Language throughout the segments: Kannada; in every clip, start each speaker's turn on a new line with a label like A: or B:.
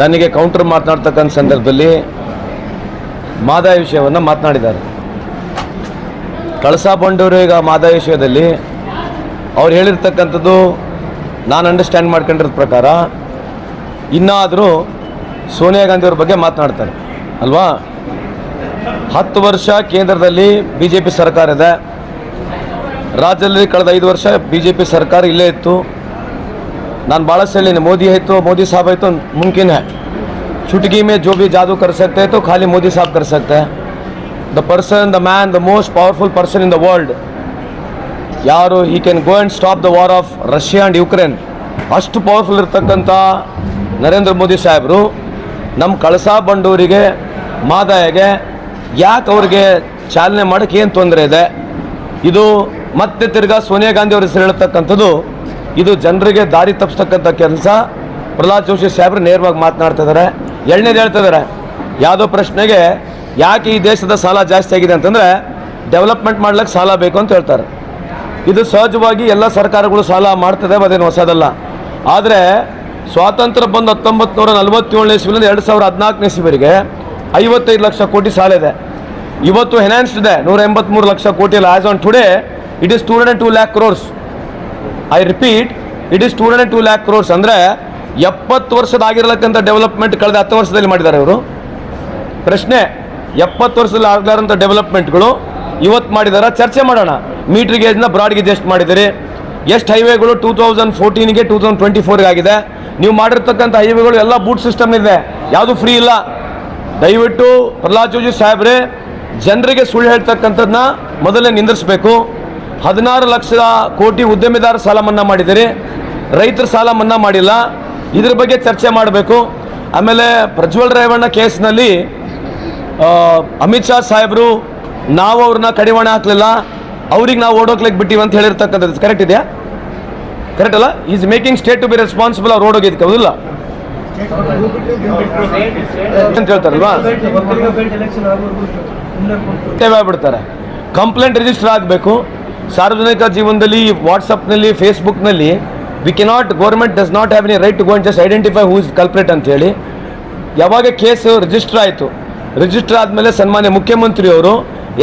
A: ನನಗೆ ಕೌಂಟರ್ ಮಾತನಾಡ್ತಕ್ಕಂಥ ಸಂದರ್ಭದಲ್ಲಿ ಮಾದಾಯ ವಿಷಯವನ್ನು ಮಾತನಾಡಿದ್ದಾರೆ. ಕಳಸಾ ಬಂಡೂರು ಈಗ ಮಾದಾಯ ವಿಷಯದಲ್ಲಿ ಅವ್ರು ಹೇಳಿರ್ತಕ್ಕಂಥದ್ದು ನಾನು ಅಂಡರ್ಸ್ಟ್ಯಾಂಡ್ ಮಾಡ್ಕೊಂಡಿರೋ ಪ್ರಕಾರ ಇನ್ನಾದರೂ ಸೋನಿಯಾ ಗಾಂಧಿಯವ್ರ ಬಗ್ಗೆ ಮಾತನಾಡ್ತಾರೆ, ಅಲ್ವಾ? ಹತ್ತು ವರ್ಷ ಕೇಂದ್ರದಲ್ಲಿ ಬಿ ಜೆ ಪಿ ಸರ್ಕಾರ ಇದೆ. ರಾಜ್ಯದಲ್ಲಿ ಕಳೆದ ಐದು ವರ್ಷ ಬಿ ಜೆ ಪಿ ಸರ್ಕಾರ ಇಲ್ಲೇ ಇತ್ತು. ನಾನು ಭಾಳ ಹೇಳಿನಿ ಮೋದಿ ಆಯಿತು ಮೋದಿ ಸಾಹಬ್ ಆಯಿತು ಮುಮ್ಕಿನ್ ಹೇ ಚುಟ್ಕಿ ಮೇ ಜೋ ಬಿ ಜಾದೂ ಕರ್ ಸಕ್ತೆ ತೋ ಖಾಲಿ ಮೋದಿ ಸಾಹಬ್ ಕರ್ ಸಕ್ತೆ. The person the man the most powerful person in the world ಯಾರು he can go and stop the war of Russia and Ukraine ಅಷ್ಟು ಪವರ್ಫುಲ್ ಇರ್ತಕ್ಕಂಥ ನರೇಂದ್ರ ಮೋದಿ ಸಾಹೇಬರು ನಮ್ಮ ಕಳಸಾ ಬಂಡೂರಿಗೆ, ಮಾದಾಯಗೆ, ಯಾಕೆ ಅವ್ರಿಗೆ ಚಾಲನೆ ಮಾಡೋಕ್ಕೆ ಏನು ತೊಂದರೆ ಇದೆ? ಇದು ಮತ್ತೆ ತಿರ್ಗಾ ಸೋನಿಯಾ ಗಾಂಧಿ ಅವ್ರ ಹೆಸರು ಹೇಳ್ತಕ್ಕಂಥದ್ದು ಇದು ಜನರಿಗೆ ದಾರಿ ತಪ್ಪಿಸ್ತಕ್ಕಂಥ ಕೆಲಸ. ಪ್ರಹ್ಲಾದ್ ಜೋಶಿ ಸಾಹೇಬರು ನೇರವಾಗಿ ಮಾತನಾಡ್ತಾ ಇದ್ದಾರೆ ಎರಡನೇದು ಹೇಳ್ತಾ ಇದ್ದಾರೆ ಯಾವುದೋ ಪ್ರಶ್ನೆಗೆ ಯಾಕೆ ಈ ದೇಶದ ಸಾಲ ಜಾಸ್ತಿ ಆಗಿದೆ ಅಂತಂದರೆ ಡೆವಲಪ್ಮೆಂಟ್ ಮಾಡ್ಲಿಕ್ಕೆ ಸಾಲ ಬೇಕು ಅಂತ ಹೇಳ್ತಾರೆ. ಇದು ಸಹಜವಾಗಿ ಎಲ್ಲ ಸರ್ಕಾರಗಳು ಸಾಲ ಮಾಡ್ತದೆ ಅದೇನು ಹೊಸದಲ್ಲ. ಆದರೆ ಸ್ವಾತಂತ್ರ್ಯ ಬಂದ ಹತ್ತೊಂಬತ್ತು ನೂರ ನಲವತ್ತೇಳನೇ ಇಸ್ವಿಲಿಂದ ಎರಡು ಸಾವಿರದ ಹದಿನಾಲ್ಕನೇ ಇಸ್ವಿವರೆಗೆ ಐವತ್ತೈದು ಲಕ್ಷ ಕೋಟಿ ಸಾಲ ಇದೆ. ಇವತ್ತು ಹೆನಾನ್ಸ್ಡ್ ಇದೆ, ನೂರ ಎಂಬತ್ತ್ಮೂರು ಲಕ್ಷ ಕೋಟಿ as on today it is two hundred two lakh crores I repeat it is two hundred two lakh crores ಅಂದರೆ ಎಪ್ಪತ್ತು ವರ್ಷದಾಗಿರಲಕ್ಕಂಥ ಡೆವಲಪ್ಮೆಂಟ್ ಕಳೆದ ಹತ್ತು ವರ್ಷದಲ್ಲಿ ಮಾಡಿದ್ದಾರೆ ಅವರು ಪ್ರಶ್ನೆ, ಎಪ್ಪತ್ತು ವರ್ಷದಲ್ಲಿ ಆಗಲಾರಂಥ ಡೆವಲಪ್ಮೆಂಟ್ಗಳು ಇವತ್ತು ಮಾಡಿದಾರ? ಚರ್ಚೆ ಮಾಡೋಣ. ಮೀಟ್ರ್ ಗೇಜ್ನ ಬ್ರಾಡ್ ಗೇಜ್ ಎಷ್ಟು ಮಾಡಿದಿರಿ ಎಷ್ಟು ಹೈವೇಗಳು ಟೂ ತೌಸಂಡ್ ಫೋರ್ಟೀನ್ಗೆ ಟೂ ತೌಸಂಡ್ ಟ್ವೆಂಟಿ ಫೋರ್ಗೆ ಆಗಿದೆ? ನೀವು ಮಾಡಿರ್ತಕ್ಕಂಥ ಹೈವೇಗಳು ಎಲ್ಲ ಬೂಟ್ ಸಿಸ್ಟಮ್ ಇದೆ. ಯಾವುದು ಫ್ರೀ ಇಲ್ಲ? ದಯವಿಟ್ಟು ಪ್ರಹ್ಲಾದ್ ಜೋಶಿ ಸಾಹೇಬ್ರೆ, ಜನರಿಗೆ ಸುಳ್ಳು ಹೇಳ್ತಕ್ಕಂಥದ್ದನ್ನ ಮೊದಲೇ ನಿಂದಿರಿಸಬೇಕು. ಹದಿನಾರು ಲಕ್ಷ ಕೋಟಿ ಉದ್ಯಮಿದಾರ ಸಾಲ ಮನ್ನಾ ಮಾಡಿದ್ದೀರಿ. ರೈತರ ಸಾಲ ಮನ್ನಾ ಮಾಡಿಲ್ಲ. ಇದ್ರ ಬಗ್ಗೆ ಚರ್ಚೆ ಮಾಡಬೇಕು. ಆಮೇಲೆ ಪ್ರಜ್ವಲ್ ರೇವಣ್ಣ ಕೇಸ್ನಲ್ಲಿ ಅಮಿತ್ ಶಾ ಸಾಹೇಬರು ನಾವು ಅವ್ರನ್ನ ಕಡಿವಾಣ ಹಾಕಲಿಲ್ಲ. ಅವ್ರಿಗೆ ನಾವು ಓಡೋಕ್ಲಿಕ್ಕೆ ಬಿಟ್ಟಿವಿ ಅಂತ ಹೇಳಿರ್ತಕ್ಕಂಥದ್ದು. ಕರೆಕ್ಟ್ ಇದೆಯಾ? ಕರೆಕ್ಟ್ ಅಲ್ಲ? Is making state to be responsible ಅವ್ರು ಓಡೋಗಿದ್ದಕ್ಕೆ ಹೌದಿಲ್ಲ? ಅಂತ ಹೇಳ್ತಾರಲ್ವಾ? ಬಿಡ್ತಾರೆ ಕಂಪ್ಲೇಂಟ್ ರಿಜಿಸ್ಟರ್ ಆಗಬೇಕು. ಸಾರ್ವಜನಿಕ ಜೀವನದಲ್ಲಿ ವಾಟ್ಸಪ್ನಲ್ಲಿ ಫೇಸ್ಬುಕ್ನಲ್ಲಿ we cannot government does not have any right to go and just identify who is culprit ಅಂತ ಹೇಳಿ. ಯಾವಾಗ ಕೇಸು ರಿಜಿಸ್ಟರ್ ಆಯಿತು? ರಿಜಿಸ್ಟರ್ ಆದಮೇಲೆ ಸನ್ಮಾನ್ಯ ಮುಖ್ಯಮಂತ್ರಿಯವರು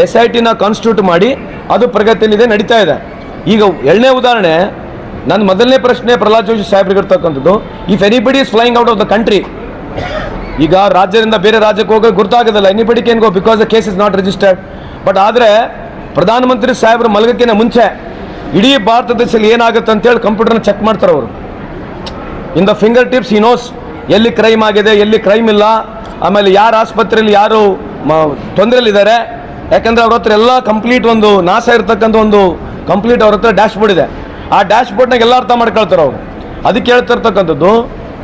A: ಎಸ್ ಐ ಟಿನ ಕಾನ್ಸ್ಟಿಟ್ಯೂಟ್ ಮಾಡಿ ಅದು ಪ್ರಗತಿಯಲ್ಲಿದೆ, ನಡೀತಾ ಇದೆ. ಈಗ ಎರಡನೇ ಉದಾಹರಣೆ, ನನ್ನ ಮೊದಲನೇ ಪ್ರಶ್ನೆ ಪ್ರಹ್ಲಾದ್ ಜೋಶಿ ಸಾಹೇಬ್ರಿಗೆ ಇರ್ತಕ್ಕಂಥದ್ದು if anybody is flying out of the country ಈಗ ರಾಜ್ಯದಿಂದ ಬೇರೆ ರಾಜ್ಯಕ್ಕೆ ಹೋಗೋಕೆ ಗುರ್ತಾಗೋದಿಲ್ಲ anybody can go because the case is not registered but ಆದರೆ ಪ್ರಧಾನಮಂತ್ರಿ ಸಾಹೇಬ್ರ ಮಲಗಕ್ಕಿಂತ ಮುಂಚೆ ಇಡೀ ಭಾರತ ದೇಶದಲ್ಲಿ ಏನಾಗುತ್ತೆ ಅಂತೇಳಿ ಕಂಪ್ಯೂಟರ್ನ ಚೆಕ್ ಮಾಡ್ತಾರೆ ಅವರು. In the finger tips he knows ಎಲ್ಲಿ ಕ್ರೈಮ್ ಆಗಿದೆ, ಎಲ್ಲಿ ಕ್ರೈಮ್ ಇಲ್ಲ. ಆಮೇಲೆ ಯಾರ ಆಸ್ಪತ್ರೆಯಲ್ಲಿ ಯಾರು ತೊಂದರೆಯಲ್ಲಿದ್ದಾರೆ. ಯಾಕಂದ್ರೆ ಅವ್ರ ಹತ್ರ ಎಲ್ಲ ಕಂಪ್ಲೀಟ್ ಒಂದು ನಾಶ ಇರತಕ್ಕಂಥ ಒಂದು ಕಂಪ್ಲೀಟ್ ಅವ್ರ ಹತ್ರ ಡ್ಯಾಶ್ ಇದೆ. ಆ ಡ್ಯಾಶ್ ಬೋರ್ಡ್ನಾಗ ಎಲ್ಲ ಅರ್ಥ ಮಾಡ್ಕೊಳ್ತಾರೆ ಅವರು. ಅದಕ್ಕೆ ಹೇಳ್ತಿರ್ತಕ್ಕಂಥದ್ದು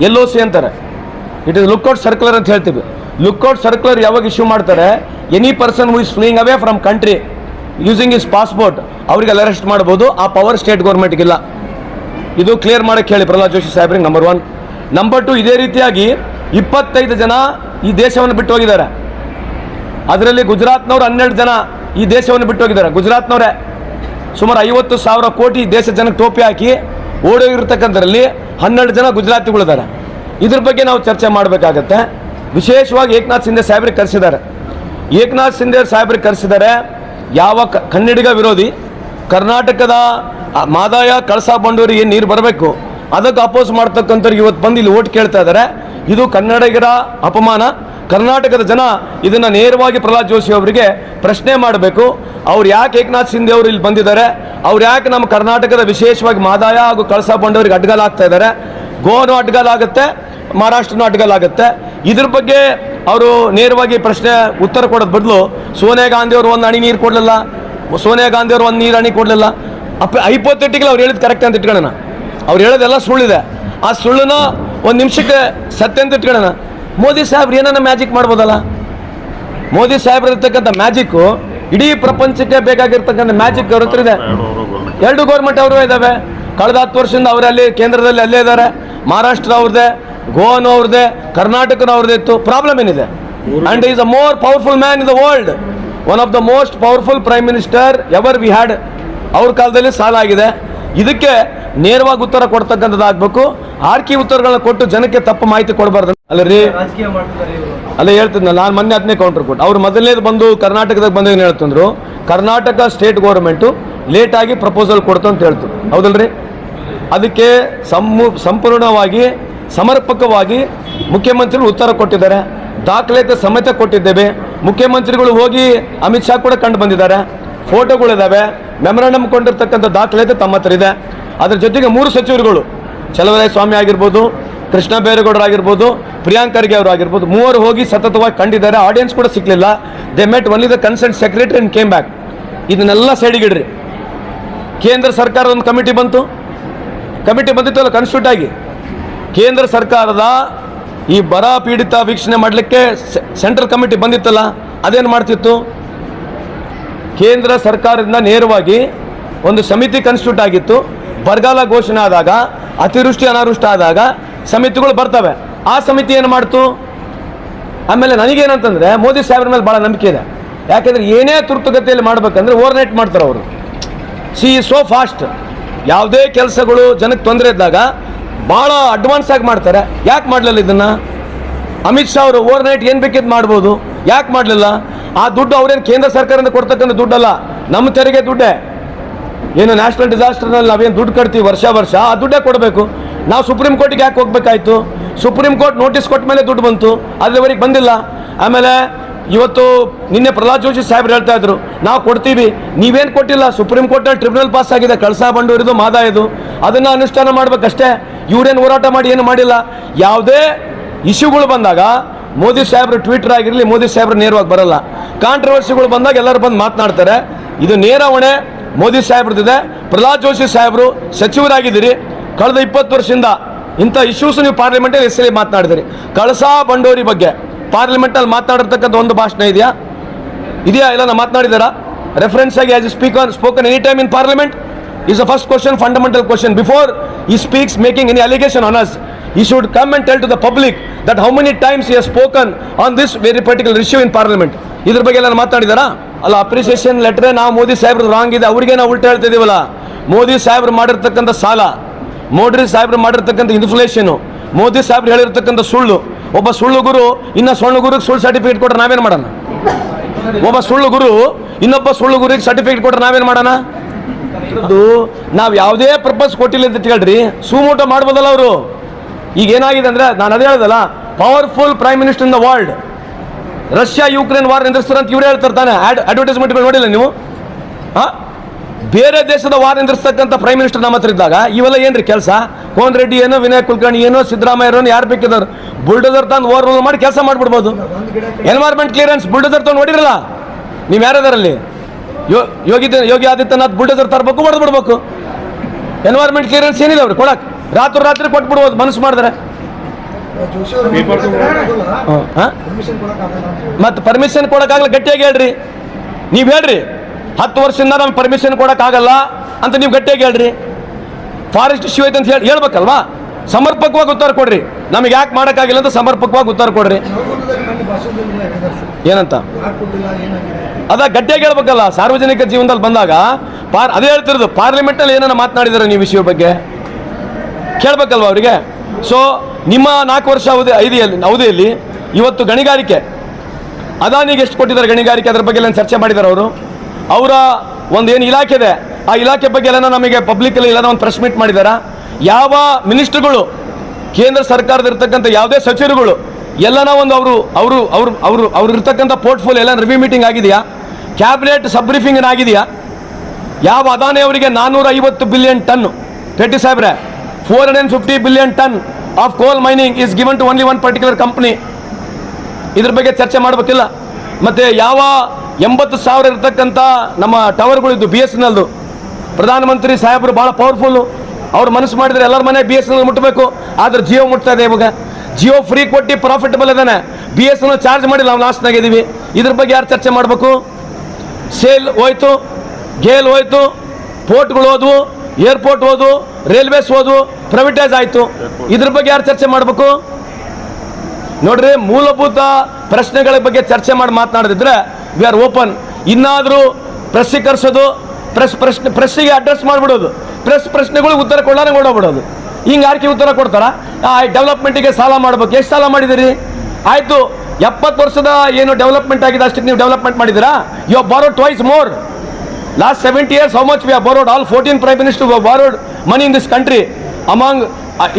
A: ಎಲ್ ಒ ಸಿ ಅಂತಾರೆ. ಇಟ್ ಇಸ್ ಲುಕ್ಔಟ್ ಸರ್ಕ್ಯುಲರ್ ಅಂತ ಹೇಳ್ತೀವಿ. ಲುಕ್ಔಟ್ ಸರ್ಕ್ಯುಲರ್ ಯಾವಾಗ ಇಶ್ಯೂ ಮಾಡ್ತಾರೆ any person who is fleeing away from country using his passport ಅವರಿಗೆ ಅರೆಸ್ಟ್ ಮಾಡ್ಬೋದು. ಆ ಪವರ್ ಸ್ಟೇಟ್ ಗೌರ್ಮೆಂಟ್ಗಿಲ್ಲ ಇದು ಕ್ಲಿಯರ್ ಮಾಡಕ್ಕೆ ಹೇಳಿ ಪ್ರಹ್ಲಾದ್ ಜೋಶಿ ಸಾಹೇಬ್ರಿಗೆ ನಂಬರ್ ಒನ್ ನಂಬರ್ ಟು ಇದೇ ರೀತಿಯಾಗಿ ಇಪ್ಪತ್ತೈದು ಜನ ಈ ದೇಶವನ್ನು ಬಿಟ್ಟು ಹೋಗಿದ್ದಾರೆ. ಅದರಲ್ಲಿ ಗುಜರಾತ್ನವ್ರು ಹನ್ನೆರಡು ಜನ ಈ ದೇಶವನ್ನು ಬಿಟ್ಟು ಹೋಗಿದ್ದಾರೆ. ಗುಜರಾತ್ನವರೇ ಸುಮಾರು ಐವತ್ತು ಸಾವಿರ ಕೋಟಿ ದೇಶ ಜನಕ್ಕೆ ಟೋಪಿ ಹಾಕಿ ಓಡೋಗಿರ್ತಕ್ಕಂಥದ್ರಲ್ಲಿ ಹನ್ನೆರಡು ಜನ ಗುಜರಾತಿಗಳಿದ್ದಾರೆ ಇದ್ರ ಬಗ್ಗೆ ನಾವು ಚರ್ಚೆ ಮಾಡಬೇಕಾಗತ್ತೆ. ವಿಶೇಷವಾಗಿ ಏಕನಾಥ್ ಸಿಂಧೆ ಸಾಹೇಬ್ರಿಗೆ ಕರೆಸಿದ್ದಾರೆ. ಏಕನಾಥ್ ಸಿಂಧೆ ಸಾಹೇಬ್ರಿಗೆ ಕರೆಸಿದ್ದಾರೆ. ಯಾವ ಕನ್ನಡಿಗ ವಿರೋಧಿ? ಕರ್ನಾಟಕದ ಮಾದಾಯ, ಕಳಸ ಬಂಡೂರಿಗೆ ನೀರು ಬರಬೇಕು? ಅದಕ್ಕೆ ಅಪೋಸ್ ಮಾಡ್ತಕ್ಕಂಥವ್ರಿಗೆ ಇವತ್ತು ಬಂದು ಇಲ್ಲಿ ಓಟ್ ಕೇಳ್ತಾ ಇದ್ದಾರೆ ಇದು ಕನ್ನಡಿಗರ ಅಪಮಾನ. ಕರ್ನಾಟಕದ ಜನ ಇದನ್ನು ನೇರವಾಗಿ ಪ್ರಹ್ಲಾದ್ ಜೋಶಿ ಅವರಿಗೆ ಪ್ರಶ್ನೆ ಮಾಡಬೇಕು. ಅವ್ರು ಯಾಕೆ ಏಕನಾಥ್ ಶಿಂದೆ ಅವರು ಇಲ್ಲಿ ಬಂದಿದ್ದಾರೆ? ಅವ್ರು ಯಾಕೆ ನಮ್ಮ ಕರ್ನಾಟಕದ ವಿಶೇಷವಾಗಿ ಮಾದಾಯ ಹಾಗೂ ಕಳಸ ಬಂಡವರಿಗೆ ಅಡ್ಗಲಾಗ್ತಾ ಇದ್ದಾರೆ ಗೋನು ಅಡ್ಗಲಾಗುತ್ತೆ, ಮಹಾರಾಷ್ಟ್ರನೂ ಅಡ್ಗಾಲಾಗುತ್ತೆ. ಇದ್ರ ಬಗ್ಗೆ ಅವರು ನೇರವಾಗಿ ಪ್ರಶ್ನೆ ಉತ್ತರ ಕೊಡೋದ್ ಬದಲು, ಸೋನಿಯಾ ಗಾಂಧಿ ಅವರು ಒಂದು ಅಣಿ ನೀರು ಕೊಡಲಿಲ್ಲ, ಸೋನಿಯಾ ಗಾಂಧಿ ಅವರು ಒಂದು ನೀರು ಹಣಿ ಕೊಡಲಿಲ್ಲ. ಅಪ್ಪ ಐಪೋಥೆಟಿಕಲ್ ಅವ್ರು ಹೇಳಿದ್ ಕರೆಕ್ಟ್ ಅಂತ ಇಟ್ಕೊಳ್ಳೋಣ. ಅವ್ರು ಹೇಳೋದೆಲ್ಲ ಸುಳ್ಳಿದೆ. ಆ ಸುಳ್ಳನ್ನ ಒಂದು ನಿಮಿಷಕ್ಕೆ ಸತ್ಯ ಅಂತ ಇಟ್ಕೊಳ್ಳೋಣ. ಮೋದಿ ಸಾಹೇಬ್ರು ಏನನ್ನ ಮ್ಯಾಜಿಕ್ ಮಾಡ್ಬೋದಲ್ಲ? ಮೋದಿ ಸಾಹೇಬ್ರು ಇರ್ತಕ್ಕಂಥ ಮ್ಯಾಜಿಕ್ಕು ಇಡೀ ಪ್ರಪಂಚಕ್ಕೆ ಬೇಕಾಗಿರ್ತಕ್ಕಂಥ ಮ್ಯಾಜಿಕ್ ಅವ್ರ ಹತ್ರ ಇದೆ. ಎರಡು ಗೌರ್ಮೆಂಟ್ ಅವರು ಇದ್ದಾವೆ ಕಳೆದ ಹತ್ತು ವರ್ಷದಿಂದ ಅವರಲ್ಲಿ ಕೇಂದ್ರದಲ್ಲಿ ಅಲ್ಲೇ ಇದ್ದಾರೆ. ಮಹಾರಾಷ್ಟ್ರ ಅವ್ರದ್ದೇ ಗೋವಾನು ಅವ್ರದ್ದೇ ಕರ್ನಾಟಕನ ಅವ್ರದ್ದೇ ಇತ್ತು ಪ್ರಾಬ್ಲಮ್ ಏನಿದೆ and he's a more powerful man in the world one of the most powerful prime minister ever we had ಅವ್ರ ಕಾಲದಲ್ಲಿ ಸಾಲ ಆಗಿದೆ. ಇದಕ್ಕೆ ನೇರವಾಗಿ ಉತ್ತರ ಕೊಡ್ತಕ್ಕಂಥದ್ದಾಗಬೇಕು ಆರ್ಕಿ ಉತ್ತರಗಳನ್ನ ಕೊಟ್ಟು ಜನಕ್ಕೆ ತಪ್ಪು ಮಾಹಿತಿ ಕೊಡಬಾರ್ದು. ಅಲ್ಲ ರೀ ಅಲ್ಲ ಹೇಳ್ತಿದ್ನ ನಾನು ಮೊನ್ನೆ ಹತ್ತನೇ ಕೌಂಟರ್ ಕೊಟ್ಟು. ಅವ್ರು ಮೊದಲನೇದು ಬಂದು ಕರ್ನಾಟಕದಾಗ ಬಂದು ಏನು ಹೇಳ್ತಂದ್ರು? ಕರ್ನಾಟಕ ಸ್ಟೇಟ್ ಗೌರ್ಮೆಂಟು ಲೇಟಾಗಿ ಪ್ರಪೋಸಲ್ ಕೊಡ್ತು ಅಂತ ಹೇಳ್ತು. ಹೌದಲ್ರಿ? ಅದಕ್ಕೆ ಸಂಪೂರ್ಣವಾಗಿ, ಸಮರ್ಪಕವಾಗಿ ಮುಖ್ಯಮಂತ್ರಿಗಳು ಉತ್ತರ ಕೊಟ್ಟಿದ್ದಾರೆ. ದಾಖಲಾತಿ ಸಮೇತ ಕೊಟ್ಟಿದ್ದೇವೆ. ಮುಖ್ಯಮಂತ್ರಿಗಳು ಹೋಗಿ ಅಮಿತ್ ಶಾ ಕೂಡ ಕಂಡು ಬಂದಿದ್ದಾರೆ. ಫೋಟೋಗಳಿದ್ದಾವೆ ಮೆಮೊರಾಂಡಮ್ ಕೊಂಡಿರ್ತಕ್ಕಂಥ ದಾಖಲಾತಿ ತಮ್ಮ ಹತ್ರ ಇದೆ. ಅದರ ಜೊತೆಗೆ ಮೂರು ಸಚಿವರುಗಳು, ಚಲವರಾಯ ಸ್ವಾಮಿ ಆಗಿರ್ಬೋದು, ಕೃಷ್ಣ ಬೈರೇಗೌಡರಾಗಿರ್ಬೋದು ಪ್ರಿಯಾಂಕ್ ಖರ್ಗೆ ಅವರು ಆಗಿರ್ಬೋದು, ಮೂವರು ಹೋಗಿ ಸತತವಾಗಿ ಕಂಡಿದ್ದಾರೆ. ಆಡಿಯನ್ಸ್ ಕೂಡ ಸಿಕ್ಕಲಿಲ್ಲ they met only the concerned secretary and came back ಇದನ್ನೆಲ್ಲ ಸೈಡಿಗಿಡ್ರಿ. ಕೇಂದ್ರ ಸರ್ಕಾರದ ಒಂದು ಕಮಿಟಿ ಬಂತು. ಕಮಿಟಿ ಬಂದಿತ್ತಲ್ಲ ಕನ್ಸ್ಟಿಟ್ಯೂಟ್ ಆಗಿ ಕೇಂದ್ರ ಸರ್ಕಾರದ ಈ ಬರ ಪೀಡಿತ ವೀಕ್ಷಣೆ ಮಾಡಲಿಕ್ಕೆ ಸೆಂಟ್ರಲ್ ಕಮಿಟಿ ಬಂದಿತ್ತಲ್ಲ, ಅದೇನು ಮಾಡ್ತಿತ್ತು? ಕೇಂದ್ರ ಸರ್ಕಾರದಿಂದ ನೇರವಾಗಿ ಒಂದು ಸಮಿತಿ ಕನ್ಸ್ಟಿಟ್ಯೂಟ್ ಆಗಿತ್ತು. ಬರಗಾಲ ಘೋಷಣೆ ಆದಾಗ, ಅತಿವೃಷ್ಟಿ ಅನಾವೃಷ್ಟಿ ಆದಾಗ ಸಮಿತಿಗಳು ಬರ್ತವೆ. ಆ ಸಮಿತಿ ಏನು ಮಾಡ್ತು? ಆಮೇಲೆ ನನಗೇನಂತಂದರೆ, ಮೋದಿ ಸಾಹೇಬ್ರ ಮೇಲೆ ಭಾಳ ನಂಬಿಕೆ ಇದೆ. ಯಾಕೆಂದರೆ ಏನೇ ತುರ್ತುಗತಿಯಲ್ಲಿ ಮಾಡಬೇಕಂದ್ರೆ ಓವರ್ ನೈಟ್ ಮಾಡ್ತಾರೆ ಅವರು. ಸಿ ಸೋ ಫಾಸ್ಟ್ ಯಾವುದೇ ಕೆಲಸಗಳು ಜನಕ್ಕೆ ತೊಂದರೆ ಇದ್ದಾಗ ಭಾಳ ಅಡ್ವಾನ್ಸ್ ಆಗಿ ಮಾಡ್ತಾರೆ. ಯಾಕೆ ಮಾಡಲಿಲ್ಲ ಇದನ್ನು? ಅಮಿತ್ ಶಾ ಅವರು ಓವರ್ ನೈಟ್ ಏನು ಬೇಕಿದ್ದು ಮಾಡ್ಬೋದು. ಯಾಕೆ ಮಾಡಲಿಲ್ಲ? ಆ ದುಡ್ಡು ಅವ್ರೇನು ಕೇಂದ್ರ ಸರ್ಕಾರದಿಂದ ಕೊಡ್ತಕ್ಕಂಥ ದುಡ್ಡಲ್ಲ, ನಮ್ಮ ತೆರಿಗೆ ದುಡ್ಡೇ. ಏನು ನ್ಯಾಷನಲ್ ಡಿಸಾಸ್ಟರ್ನಲ್ಲಿ ನಾವೇನು ದುಡ್ಡು ಕಟ್ತೀವಿ ವರ್ಷ ವರ್ಷ, ಆ ದುಡ್ಡೇ ಕೊಡಬೇಕು. ನಾವು ಸುಪ್ರೀಂ ಕೋರ್ಟಿಗೆ ಯಾಕೆ ಹೋಗ್ಬೇಕಾಯ್ತು? ಸುಪ್ರೀಂ ಕೋರ್ಟ್ ನೋಟಿಸ್ ಕೊಟ್ಟ ಮೇಲೆ ದುಡ್ಡು ಬಂತು ಅಲ್ಲಿವರೆಗೆ ಬಂದಿಲ್ಲ. ಆಮೇಲೆ ಇವತ್ತು ನಿನ್ನೆ ಪ್ರಹ್ಲಾದ್ ಜೋಶಿ ಸಾಹೇಬ್ರು ಹೇಳ್ತಾ ಇದ್ರು, ನಾವು ಕೊಡ್ತೀವಿ, ನೀವೇನು ಕೊಟ್ಟಿಲ್ಲ, ಸುಪ್ರೀಂ ಕೋರ್ಟಲ್ಲಿ ಟ್ರಿಬ್ಯುನಲ್ ಪಾಸ್ ಆಗಿದೆ, ಕಳಸಾ ಬಂಡೂರಿದು ಮಾದ ಇದು. ಅದನ್ನು ಅನುಷ್ಠಾನ ಮಾಡ್ಬೇಕಷ್ಟೇ, ಇವ್ರೇನು ಹೋರಾಟ ಮಾಡಿ ಏನು ಮಾಡಿಲ್ಲ. ಯಾವುದೇ ಇಶ್ಯೂಗಳು ಬಂದಾಗ, ಮೋದಿ ಸಾಹೇಬ್ರು ಟ್ವಿಟರ್ ಆಗಿರಲಿ, ಮೋದಿ ಸಾಹೇಬ್ರು ನೇರವಾಗಿ ಬರಲ್ಲ. ಕಾಂಟ್ರವರ್ಸಿಗಳು ಬಂದಾಗ ಎಲ್ಲರೂ ಬಂದು ಮಾತನಾಡ್ತಾರೆ. ಇದು ನೇರ ಹೊಣೆ, ಮೋದಿ ಸಾಹೇಬ್ರದಿದೆ ಪ್ರಹ್ಲಾದ್ ಜೋಶಿ ಸಾಹೇಬರು ಸಚಿವರಾಗಿದ್ದೀರಿ. ಕಳೆದ ಇಪ್ಪತ್ತು ವರ್ಷದಿಂದ ಇಂಥ ಇಶ್ಯೂಸ್ ನೀವು ಪಾರ್ಲಿಮೆಂಟಲ್ಲಿ ಹೆಸರಿ ಮಾತನಾಡಿದಿರಿ. ಕಳಸಾ ಬಂಡೂರಿ ಬಗ್ಗೆ ಪಾರ್ಲಿಮೆಂಟಲ್ಲಿ ಮಾತಾಡಿರ್ತಕ್ಕಂಥ ಒಂದು ಭಾಷಣ ಇದೆಯಾ? ಇದೆಯಾ? ಇಲ್ಲ, ನಾ ಮಾತನಾಡಿದಾರಾ ರೆಫರೆನ್ಸ್ ಆಗಿ has speaker spoken any time in parliament is a first question fundamental question before he speaks making any allegation on us he should come and tell to the public that how many times you spoken on this very particular issue in parliament ಇದ್ರ ಬಗ್ಗೆ ಎಲ್ಲ ಮಾತನಾಡಿದಾರಾ ಅಲ್ಲ ಅಪ್ರಿಸಿಯೇಷನ್ ಲೆಟ್ರೆ ನಾವು ಮೋದಿ ಸಾಹೇಬ್ರು ರಾಂಗ್ ಇದೆ. ಅವರಿಗೆ ನಾವು ಉಲ್ಟಾ ಹೇಳ್ತಿದ್ದೀವಲ್ಲ ಮೋದಿ ಸಾಹೇಬ್ರು ಮಾಡಿರ್ತಕ್ಕಂಥ ಸಾಲ, ಮೋಡ್ರಿ ಸಾಹೇಬ್ರು ಮಾಡಿರ್ತಕ್ಕಂಥ ಇನ್ಫ್ಲೇಷನು ಮೋದಿ ಸಾಹೇಬ್ರು ಹೇಳಿರ್ತಕ್ಕಂಥ ಸುಳ್ಳು ಒಬ್ಬ ಸುಳ್ಳು ಗುರು, ಇನ್ನ ಸುಳ್ಳು ಗುರುಗೆ ಸುಳ್ಳು ಸರ್ಟಿಫಿಕೇಟ್ ಕೊಟ್ರೆ ನಾವೇನು ಮಾಡೋಣ? ಒಬ್ಬ ಸುಳ್ಳು ಗುರು, ಇನ್ನೊಬ್ಬ ಸುಳ್ಳು ಗುರಿಗೆ ಸರ್ಟಿಫಿಕೇಟ್ ಕೊಟ್ರೆ ನಾವೇನು ಮಾಡೋಣ? ಅದು ನಾವು ಯಾವುದೇ ಪರ್ಪಸ್ ಕೊಟ್ಟಿಲ್ಲ ಅಂತ ಹೇಳ್ರಿ ಸುಮೋಟ ಮಾಡ್ಬೋದಲ್ಲ ಅವರು. ಈಗ ಏನಾಗಿದೆ ಅಂದ್ರೆ, ನಾನು ಅದೇ ಹೇಳ್ದಲ್ಲ powerful prime minister in the world Russia Ukraine war ನಿಂದಿಸ್ತಾರೆ ಅಂತ ಇವ್ರು ಹೇಳ್ತಾರೆ ತಾನೆ. ಅಡ್ವರ್ಟೈಸ್ಮೆಂಟ್ ನೋಡಿಲ್ಲ ನೀವು? ಹಾ? ಬೇರೆ ದೇಶದ ವಾರ ನಿಂದಿರ್ತಕ್ಕಂಥ ಪ್ರೈಮ್ ಮಿನಿಸ್ಟರ್ ನಮ್ಮ ಹತ್ರ ಇದ್ದಾಗ, ಇವೆಲ್ಲ ಏನ್ರಿ ಕೆಲಸ? ಕೋನ್ ರೆಡ್ಡಿ ಏನೋ ವಿನಯ್ ಕುಲಕರ್ಣಿ ಏನೋ, ಸಿದ್ದರಾಮಯ್ಯ ಏನೋ, ಯಾರು ಬೇಕಿದ್ದಾರೆ ಬುಲ್ಡೋಸರ್ ತಂದು ಓವರ್ ರೋಲ್ ಮಾಡಿ ಕೆಲಸ ಮಾಡಿಬಿಡ್ಬೋದು. ಎನ್ವೈರ್ಮೆಂಟ್ ಕ್ಲಿಯರೆನ್ಸ್ ಬುಲ್ಡೋಸರ್ ತಂದು ನೋಡಿರಲ್ಲ ನೀವು ಯಾರದರಲ್ಲಿ ಯೋ, ಯೋಗಿ ಯೋಗಿ ಆದಿತ್ಯನಾಥ್ ಬುಲ್ಡೋಸರ್ ತರಬೇಕು ಹೊಡೆದು ಬಿಡ್ಬೇಕು ಎನ್ವೈರ್ಮೆಂಟ್ ಕ್ಲಿಯರೆನ್ಸ್ ಏನಿದೆ ಅವ್ರು, ಕೊಡಕ್. ರಾತ್ರಿ ರಾತ್ರಿ ಕೊಟ್ಬಿಡ್ಬೋದು, ಮನಸ್ಸು ಮಾಡಿದ್ರೆ. ಮತ್ತು ಪರ್ಮಿಷನ್ ಕೊಡೋಕ್ಕಾಗಲ್ಲ, ಗಟ್ಟಿಯಾಗಿ ಹೇಳ್ರಿ. ನೀವು ಹೇಳ್ರಿ. ಹತ್ತು ವರ್ಷದಿಂದ ನಮ್ಗೆ ಪರ್ಮಿಷನ್ ಕೊಡೋಕ್ಕಾಗಲ್ಲ ಅಂತ ನೀವು ಗಟ್ಟಿಯಾಗಿ ಹೇಳ್ರಿ. ಫಾರೆಸ್ಟ್ ಇಶ್ಯೂ ಐತೆ ಅಂತ ಹೇಳಿ ಹೇಳ್ಬೇಕಲ್ವಾ? ಸಮರ್ಪಕವಾಗಿ ಉತ್ತರ ಕೊಡ್ರಿ. ನಮಗೆ ಯಾಕೆ ಮಾಡೋಕ್ಕಾಗಿಲ್ಲ ಅಂತ ಸಮರ್ಪಕವಾಗಿ ಉತ್ತರ ಕೊಡ್ರಿ. ಏನಂತ? ಅದ ಗಟ್ಟಿಯಾಗಿ ಹೇಳ್ಬೇಕಲ್ಲ, ಸಾರ್ವಜನಿಕ ಜೀವನದಲ್ಲಿ ಬಂದಾಗ ಪಾರ್, ಅದೇ ಹೇಳ್ತಿರೋದು ಪಾರ್ಲಿಮೆಂಟಲ್ಲಿ ಏನನ್ನ ಮಾತನಾಡಿದಾರೆ ನೀವು ವಿಷಯ ಬಗ್ಗೆ? ಕೇಳ್ಬೇಕಲ್ವಾ ಅವರಿಗೆ? ಸೊ ನಿಮ್ಮ ನಾಲ್ಕು ವರ್ಷ ಅವಧಿ ಐದಿಯಲ್ಲಿ ಅವಧಿಯಲ್ಲಿ ಇವತ್ತು ಗಣಿಗಾರಿಕೆ. ಅದಾನಿಗೆ ಎಷ್ಟು ಕೊಟ್ಟಿದ್ದಾರೆ ಗಣಿಗಾರಿಕೆ ಅದ್ರ ಬಗ್ಗೆ ಚರ್ಚೆ ಮಾಡಿದ್ದಾರೆ ಅವರು? ಅವರ ಒಂದು ಏನು ಇಲಾಖೆ ಇದೆ, ಆ ಇಲಾಖೆ ಬಗ್ಗೆ ಎಲ್ಲ ನಮಗೆ ಪಬ್ಲಿಕಲ್ಲಿ ಎಲ್ಲ ಒಂದು ಪ್ರೆಸ್ ಮೀಟ್ ಮಾಡಿದಾರ. ಯಾವ ಮಿನಿಸ್ಟ್ರುಗಳು ಕೇಂದ್ರ ಸರ್ಕಾರದ ಇರ್ತಕ್ಕಂಥ ಯಾವುದೇ ಸಚಿವರುಗಳು, ಎಲ್ಲನ ಒಂದು ಅವರು ಅವರು ಅವರು ಅವರು ಅವ್ರು ಇರ್ತಕ್ಕಂಥ ಪೋರ್ಟ್ಫೋಲಿಯೋ ಎಲ್ಲ ರಿವ್ಯೂ ಮೀಟಿಂಗ್ ಆಗಿದೆಯಾ? ಕ್ಯಾಬಿನೆಟ್ ಸಬ್ ಬ್ರೀಫಿಂಗ್ ಆಗಿದೆಯಾ? ಯಾವ ಅದಾನಿ ಅವರಿಗೆ ನಾನ್ನೂರ ಐವತ್ತು ಬಿಲಿಯನ್ ಟನ್ ಪೆಟ್ಟಿ ಸಾಹೇಬ್ರೆ four hundred fifty billion ton of coal mining is given to only one particular company ಇದ್ರ ಬಗ್ಗೆ ಚರ್ಚೆ ಮಾಡಬೇಕಿಲ್ಲ. ಮತ್ತು ಯಾವ ಎಂಬತ್ತು ಸಾವಿರ ಇರತಕ್ಕಂಥ ನಮ್ಮ ಟವರ್ಗಳಿದ್ದು ಬಿ ಎಸ್ ಎನ್ ಎಲ್ದು ಪ್ರಧಾನಮಂತ್ರಿ ಸಾಹೇಬರು ಭಾಳ ಪವರ್ಫುಲ್ಲು. ಅವ್ರು ಮನಸ್ಸು ಮಾಡಿದರೆ ಎಲ್ಲರ ಮನೆ ಬಿ ಎಸ್ ಎನ್ ಎಲ್ ಮುಟ್ಟಬೇಕು ಆದರೆ ಜಿಯೋ ಮುಟ್ತಾ ಇದೆ ಇವಾಗ. ಜಿಯೋ ಫ್ರೀ ಕೊಟ್ಟು ಪ್ರಾಫಿಟಬಲ್ ಇದ್ದಾನೆ ಬಿ ಎಸ್ ಎನ್ ಚಾರ್ಜ್ ಮಾಡಿಲ್ಲ ನಾವು ಲಾಸ್ನಾಗಿದ್ದೀವಿ ಇದ್ರ ಬಗ್ಗೆ ಯಾರು ಚರ್ಚೆ ಮಾಡಬೇಕು? ಸೇಲ್ ಹೋಯ್ತು, ಗೇಲ್ ಹೋಯ್ತು, ಪೋರ್ಟ್ಗಳು ಹೋದ್ವು, ಏರ್ಪೋರ್ಟ್ ಹೋದ್ವು ರೈಲ್ವೇಸ್ ಹೋದ್ವು ಪ್ರೈವೇಟೈಸ್ ಆಯಿತು. ಇದ್ರ ಬಗ್ಗೆ ಯಾರು ಚರ್ಚೆ ಮಾಡಬೇಕು? ನೋಡ್ರಿ, ಮೂಲಭೂತ ಪ್ರಶ್ನೆಗಳ ಬಗ್ಗೆ ಚರ್ಚೆ ಮಾಡಿ ಮಾತನಾಡದಿದ್ರೆ ವಿ ಆರ್ ಓಪನ್ ಇನ್ನಾದರೂ ಪ್ರಶ್ನೀಕರಿಸೋದು ಪ್ರೆಸ್ ಪ್ರಶ್ನೆ ಪ್ರೆಸ್ಸಿಗೆ ಅಡ್ರೆಸ್ ಮಾಡಿಬಿಡೋದು. ಪ್ರೆಸ್ ಪ್ರಶ್ನೆಗಳಿಗೆ ಉತ್ತರ ಕೊಡೋಣ ಓಡೋಗ್ಬಿಡೋದು. ಹಿಂಗೆ ಯಾರಿಗೆ ಉತ್ತರ ಕೊಡ್ತಾರ? ಡೆವಲಪ್ಮೆಂಟಿಗೆ ಸಾಲ ಮಾಡ್ಬೇಕು. ಎಷ್ಟು ಸಾಲ ಮಾಡಿದಿರಿ ಆಯಿತು. ಎಪ್ಪತ್ತು ವರ್ಷದ ಏನು ಡೆವಲಪ್ಮೆಂಟ್ ಆಗಿದೆ, ಅಷ್ಟಕ್ಕೆ ನೀವು ಡೆವಲಪ್ಮೆಂಟ್ ಮಾಡಿದ್ದೀರಾ? You borrowed twice more last seventy years how much we are borrowed all fourteen prime minister borrowed money in this country among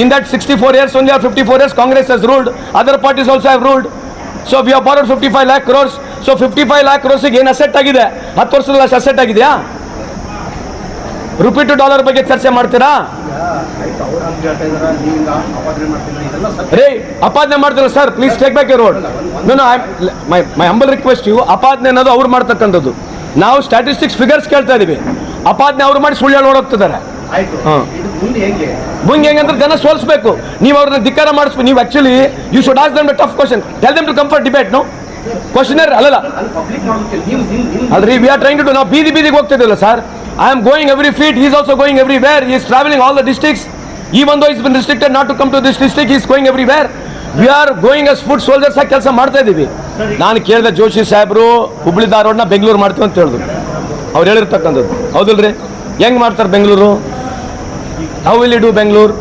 A: in that sixty four years only or fifty four years Congress has ruled other parties also have ruled so we are borrowed fifty five lakh crores so fifty five lakh ಕ್ರೋಸಿಗೆ ಏನು ಅಸೆಟ್ ಆಗಿದೆ? ಹತ್ತು ವರ್ಷದಲ್ಲಿ ಅಷ್ಟು ಅಸೆಟ್ ಆಗಿದೆಯಾ? ರುಪಿ ಟು ಡಾಲರ್ ಬಗ್ಗೆ ಚರ್ಚೆ ಮಾಡ್ತೀರಾ? ರೇ ಅಪಾದನೆ ಮಾಡ್ತಿಲ್ಲ sir please take back road ನಾನು my my humble request you ಅಪಾದನೆ ಅನ್ನೋದು ಅವ್ರು ಮಾಡ್ತಕ್ಕಂಥದ್ದು. ನಾವು ಸ್ಟ್ಯಾಟಿಸ್ಟಿಕ್ಸ್ ಫಿಗರ್ಸ್ ಕೇಳ್ತಾ ಇದೀವಿ. ಅಪಾದನೆ ಅವ್ರು ಮಾಡಿ ಸುಳ್ಳು ಹೇಳಿ ಓಡೋಗ್ತಿದ್ದಾರೆ
B: ಮುಂಗೆ ಹೆಂಗೆ?
A: ಹೆಂಗಂದ್ರೆ ಜನ ಸೋಲಿಸ್ಬೇಕು. ನೀವು ಅವ್ರನ್ನ ಧಿಕ್ಕಾರ ಮಾಡಿಸ್ಬೇಕು. ನೀವು actually you should ask them tough question tell them to comfort debate no questioner ಅಲ್ಲಲ್ಲ ಅಲ್ರಿ ವಿ ಆರ್ ಟ್ರೈಂಗ್ ಟು ನಾವು ಬೀದಿ ಬೀದಿಗೆ ಹೋಗ್ತಿದ್ದಿಲ್ಲ sir I am going every feet he's also going everywhere he's travelling all the districts he ಒಂದು is been restricted not to come to this district he's going everywhere we are going as foot soldiers ಆಗಿ ಕೆಲಸ ಮಾಡ್ತಾ ಇದ್ದೀವಿ. ನಾನು ಕೇಳಿದೆ ಜೋಶಿ ಸಾಹೇಬರು ಹುಬ್ಳಿ ಧಾರವಾಡನ ಬೆಂಗಳೂರು ಮಾಡ್ತೀವಿ ಅಂತ ಹೇಳಿದ್ರು. ಅವ್ರು ಹೇಳಿರ್ತಕ್ಕಂಥದ್ದು. ಹೌದಿಲ್ರಿ? ಹೆಂಗ್ ಮಾಡ್ತಾರೆ Bengaluru? How will do Bengaluru?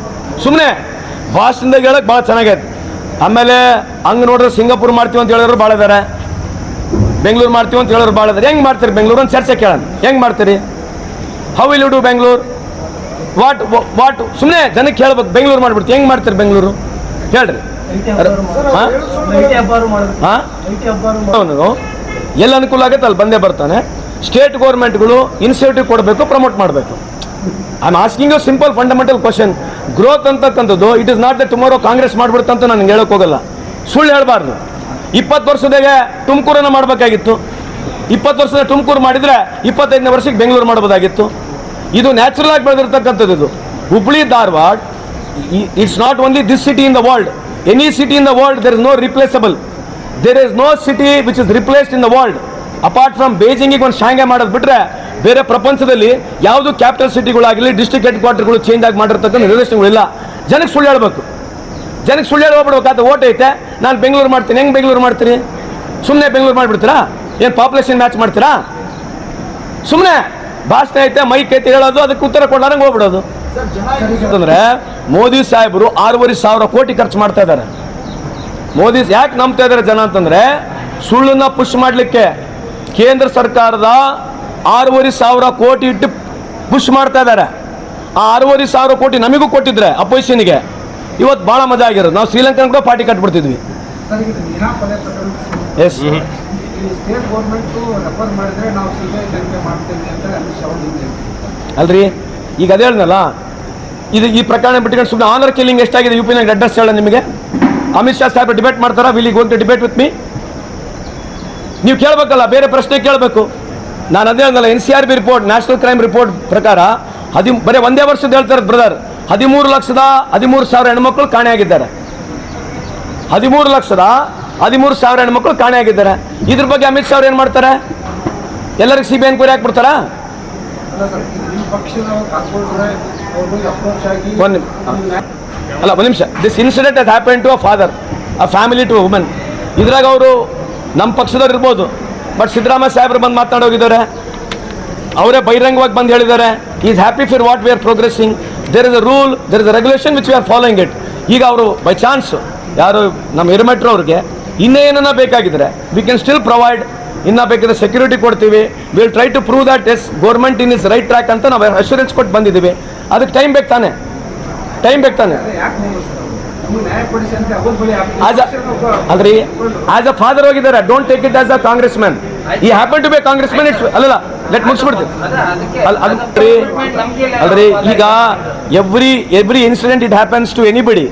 A: ಸುಮ್ಮನೆ ಭಾಷಣದಾಗ ಹೇಳಕ್ಕೆ ಭಾಳ ಚೆನ್ನಾಗೈತೆ. ಆಮೇಲೆ ಹಂಗೆ ನೋಡಿದ್ರೆ ಸಿಂಗಾಪುರ್ ಮಾಡ್ತೀವಿ ಅಂತ ಹೇಳಿದ್ರು ಭಾಳ ಇದಾರೆ ಬೆಂಗಳೂರು ಮಾಡ್ತೀವಿ ಅಂತ ಹೇಳೋರು ಭಾಳ ಇದಾರೆ ಹೆಂಗೆ ಮಾಡ್ತೀರಿ ಬೆಂಗಳೂರು ಅಂತ ಚರ್ಚೆ ಕೇಳೋಣ. ಹೆಂಗೆ ಮಾಡ್ತೀರಿ? How will you do Bengaluru? What what ಸುಮ್ಮನೆ ಜನಕ್ಕೆ ಹೇಳ್ಬೇಕು ಬೆಂಗಳೂರು ಮಾಡಿಬಿಡ್ತೀವಿ. ಹೆಂಗೆ ಮಾಡ್ತೀರಿ ಬೆಂಗಳೂರು? ಹೇಳ್ರಿ. ಅವನು ಎಲ್ಲಿ ಅನುಕೂಲ ಆಗುತ್ತೆ ಅಲ್ಲಿ ಬಂದೇ ಬರ್ತಾನೆ. ಸ್ಟೇಟ್ ಗೌರ್ಮೆಂಟ್ಗಳು ಇನಿಷಿಯೇಟಿವ್ ಕೊಡಬೇಕು ಪ್ರಮೋಟ್ ಮಾಡಬೇಕು. I am asking you simple fundamental question growth ಅಂತಕ್ಕಂಥದ್ದು it is not the tomorrow Congress ಮಾಡ್ಬಿಡುತ್ತಂತ ನನಗೆ ಹೇಳೋಕೆ ಹೋಗಲ್ಲ. ಸುಳ್ಳು ಹೇಳಬಾರ್ದು. ಇಪ್ಪತ್ತು ವರ್ಷದಾಗೆ ತುಮಕೂರನ್ನು ಮಾಡಬೇಕಾಗಿತ್ತು. ಇಪ್ಪತ್ತು ವರ್ಷದ ತುಮಕೂರು ಮಾಡಿದರೆ ಇಪ್ಪತ್ತೈದನೇ ವರ್ಷಕ್ಕೆ ಬೆಂಗಳೂರು ಮಾಡ್ಬೋದಾಗಿತ್ತು. ಇದು ನ್ಯಾಚುರಲ್ ಆಗಿ ಬೆಳೆದಿರ್ತಕ್ಕಂಥದ್ದು ಇದು. Hubli, Dharwad it's not only this city in the world any city in the world there is no replaceable there is no city which is replaced in the world apart from ಬೇಜಿಂಗಿಗೆ ಒಂದು ಶಾಂಗೆ ಮಾಡೋದು ಬಿಟ್ರೆ ಬೇರೆ ಪ್ರಪಂಚದಲ್ಲಿ ಯಾವುದು ಕ್ಯಾಪಿಟಲ್ ಸಿಟಿಗಳಾಗಲಿ ಡಿಸ್ಟ್ರಿಕ್ಟ್ ಹೆಡ್ ಕ್ವಾರ್ಟರ್ಗಳು ಚೇಂಜ್ ಆಗಿ ಮಾಡಿರ್ತಕ್ಕಂಥ ನಿರ್ದೇಶನಗಳಿಲ್ಲ ಜನಕ್ಕೆ ಸುಳ್ಳು ಹೇಳ್ಬೇಕು. ಜನಕ್ಕೆ ಸುಳ್ಳು ಹೇಳ್ಬಿಡ್ಬೇಕಾದ ಓಟ್ ಐತೆ. ನಾನು ಬೆಂಗಳೂರು ಮಾಡ್ತೀನಿ. ಹೆಂಗೆ ಬೆಂಗಳೂರು ಮಾಡ್ತೀರಿ ಸುಮ್ಮನೆ ಬೆಂಗಳೂರು ಮಾಡಿಬಿಡ್ತೀರಾ? ಏನು ಪಾಪ್ಯುಲೇಷನ್ ಮ್ಯಾಚ್ ಮಾಡ್ತೀರಾ? ಸುಮ್ಮನೆ ಭಾಷಣ ಐತೆ ಮೈಕ್ ಐತೆ ಹೇಳೋದು, ಅದಕ್ಕೆ ಉತ್ತರ ಕೊಡ್ಲಾರಂಗೆ ಹೋಗ್ಬಿಡೋದು. ಅಂತಂದ್ರೆ ಮೋದಿ ಸಾಹೇಬರು ಆರೂವರೆ ಸಾವಿರ ಕೋಟಿ ಖರ್ಚು ಮಾಡ್ತಾ ಇದ್ದಾರೆ. ಮೋದಿ ಯಾಕೆ ನಂಬ್ತಾ ಇದ್ದಾರೆ ಜನ ಅಂತಂದ್ರೆ ಸುಳ್ಳನ್ನ ಪುಷ್ ಮಾಡಲಿಕ್ಕೆ. ಕೇಂದ್ರ ಸರ್ಕಾರದ ಆರೂವರೆ ಸಾವಿರ ಕೋಟಿ ಇಟ್ಟು ಪುಷ್ ಮಾಡ್ತಾ ಇದ್ದಾರೆ. ಆ ಆರೂವರೆ ಸಾವಿರ ಕೋಟಿ ನಮಗೂ ಕೊಟ್ಟಿದ್ರೆ ಅಪೋಸಿಷನ್ಗೆ. ಇವತ್ತು ಭಾಳ ಮಜಾ ಆಗಿರೋದು. ನಾವು ಶ್ರೀಲಂಕನ್ ಕೂಡ ಪಾರ್ಟಿ ಕಟ್ಬಿಡ್ತಿದ್ವಿ.
C: ಈಗ
A: ಎಸ್ ಅಲ್ರಿ? ಈಗ ಅದೇ ಹೇಳ್ದಲ್ಲ ಇದು ಈ ಪ್ರಕರಣ ಬಿಟ್ಕೊಂಡು ಸುಮ್ಮನೆ ಆನರ್ ಕಿಲ್ಲಿಂಗ್ ಎಷ್ಟಾಗಿದೆ? ಯು ಪಿನಾಗ ಅಡ್ರೆಸ್ ಹೇಳ ನಿಮಗೆ. ಅಮಿತ್ ಶಾ ಸಾಹೇಬ್ ಡಿಬೇಟ್ ಮಾಡ್ತಾರಾ? Will gone to debate with me ನೀವು ಕೇಳಬೇಕಲ್ಲ, ಬೇರೆ ಪ್ರಶ್ನೆ ಕೇಳಬೇಕು. ನಾನು ಅದೇ ಅಂದಲ್ಲ N C R B report national crime report ಪ್ರಕಾರ ಹದಿ, ಬರೀ ಒಂದೇ ವರ್ಷದ ಹೇಳ್ತಾರೆ ಬ್ರದರ್ ಹದಿಮೂರು ಲಕ್ಷದ ಹದಿಮೂರು ಸಾವಿರ ಹೆಣ್ಮಕ್ಳು ಕಾಣೆಯಾಗಿದ್ದಾರೆ. ಹದಿಮೂರು ಲಕ್ಷದ ಹದಿಮೂರು ಸಾವಿರ ಹೆಣ್ಮಕ್ಳು ಕಾಣೆಯಾಗಿದ್ದಾರೆ. ಇದ್ರ ಬಗ್ಗೆ ಅಮಿತ್ ಶಾ ಅವ್ರು ಏನು ಮಾಡ್ತಾರೆ? ಎಲ್ಲರಿಗೂ ಸಿ ಬಿ ಎನ್ಕ್ವೈರಿ ಹಾಕ್ಬಿಡ್ತಾರಾ? ಒಂದು ಅಲ್ಲ, ಒಂದು ನಿಮಿಷ. This incident happen to a father a family to women ಇದ್ರಾಗ ಅವರು ನಮ್ಮ ಪಕ್ಷದವ್ರು ಇರ್ಬೋದು. ಬಟ್ ಸಿದ್ದರಾಮಯ್ಯ ಸಾಹೇಬ್ರು ಬಂದು ಮಾತನಾಡೋಗಿದ್ದಾರೆ ಅವರೇ ಬಹಿರಂಗವಾಗಿ ಬಂದು ಹೇಳಿದ್ದಾರೆ. Is happy for what we are progressing there is a rule there is a regulation which we are following it ಈಗ ಅವರು ಬೈ ಚಾನ್ಸ್ ಯಾರು ನಮ್ಮ ಹಿರಿಮೆಟ್ರು ಅವ್ರಿಗೆ ಇನ್ನೇನನ್ನ ಬೇಕಾಗಿದ್ರೆ ವಿ ಕ್ಯಾನ್ ಸ್ಟಿಲ್ ಪ್ರೊವೈಡ್ ಇನ್ನ ಬೇಕಿದ್ರೆ ಸೆಕ್ಯೂರಿಟಿ ಕೊಡ್ತೀವಿ. Will try to prove that as government in is right track ಅಂತ ನಾವು ಅಶ್ಯೂರೆನ್ಸ್ ಕೊಟ್ಟು ಬಂದಿದ್ದೀವಿ. ಅದಕ್ಕೆ ಟೈಮ್ ಬೇಕು ತಾನೆ? ಟೈಮ್ ಬೇಕು ತಾನೆ? ಅಲ್ರಿ ಆಸ್ ಅ ಫಾದರ್ ಹೋಗಿದ್ದಾರೆ don't take it as a Congress man he happen to be Congress man it's ಅಲ್ಲಲ್ಲ ಲೆಟ್ ಮುಗಿಸ್ಬಿಡ್ತೀವಿ ಅಲ್ರಿ ಈಗ every every incident it happens to anybody